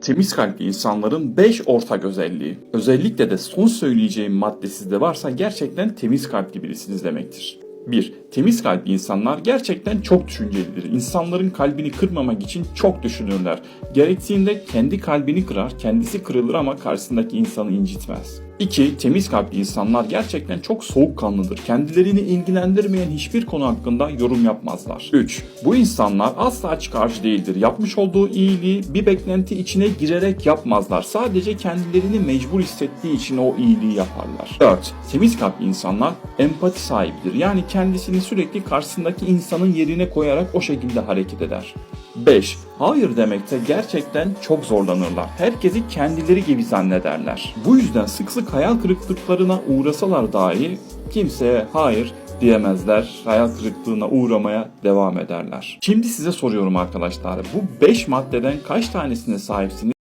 Temiz kalpli insanların 5 ortak özelliği. Özellikle de son söyleyeceğim madde sizde varsa gerçekten temiz kalpli birisiniz demektir. 1. Temiz kalpli insanlar gerçekten çok düşüncelidir. İnsanların kalbini kırmamak için çok düşünürler. Gerektiğinde kendi kalbini kırar, kendisi kırılır ama karşısındaki insanı incitmez. 2. Temiz kalpli insanlar gerçekten çok soğukkanlıdır. Kendilerini ilgilendirmeyen hiçbir konu hakkında yorum yapmazlar. 3. Bu insanlar asla çıkarcı değildir. Yapmış olduğu iyiliği bir beklenti içine girerek yapmazlar. Sadece kendilerini mecbur hissettiği için o iyiliği yaparlar. 4. Temiz kalpli insanlar empati sahibidir. Yani kendisini sürekli karşısındaki insanın yerine koyarak o şekilde hareket eder. 5. Hayır demekte gerçekten çok zorlanırlar. Herkesi kendileri gibi zannederler. Bu yüzden sık sık hayal kırıklıklarına uğrasalar dahi kimseye hayır diyemezler. Hayal kırıklığına uğramaya devam ederler. Şimdi size soruyorum arkadaşlar. Bu 5 maddeden kaç tanesine sahipsiniz?